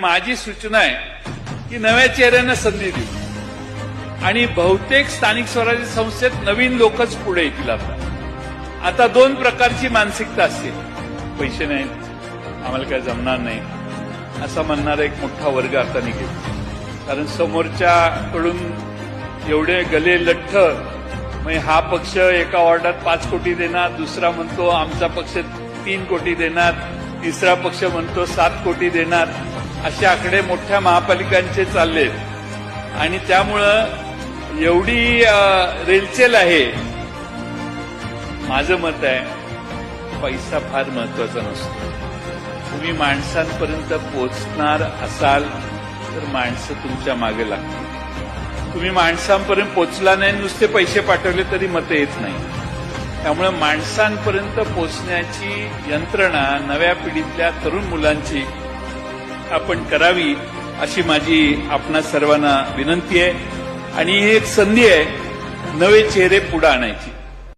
माझी सूचना आहे की नव्या चेहऱ्यांना संधी देऊ. आणि बहुतेक स्थानिक स्वराज्य संस्थेत नवीन लोकच पुढे येतील आता आता दोन प्रकारची मानसिकता असते. पैसे नाहीत. आम्हाला काय जमणार नाही. असा म्हणणारा एक मोठा वर्ग आता निघेल. कारण समोरच्याकडून एवढे गले लठ्ठ म्हणजे हा पक्ष एका वॉर्डात पाच कोटी देणार दुसरा म्हणतो आमचा पक्ष तीन कोटी देणार तिसरा पक्ष म्हणतो सात कोटी देणार. असे आकडे मोठ्या महापालिकांचे चाललेत. आणि त्यामुळं एवढी रेलचेल आहे. माझं मत आहे पैसा फार महत्त्वाचा नसतो. तुम्ही माणसांपर्यंत पोचणार असाल तर माणसं तुमच्या मागे लागतील. तुम्ही माणसांपर्यंत पोचला नाही नुसते पैसे पाठवले तरी मतं येत नाही. त्यामुळे माणसांपर्यंत पोचण्याची यंत्रणा नव्या पिढीतल्या तरुण मुलांची आपण करावी अशी माझी आपणा सर्वांना विनंती आहे. आणि ही एक संधी आहे नवे चेहरे पुढे आणायची.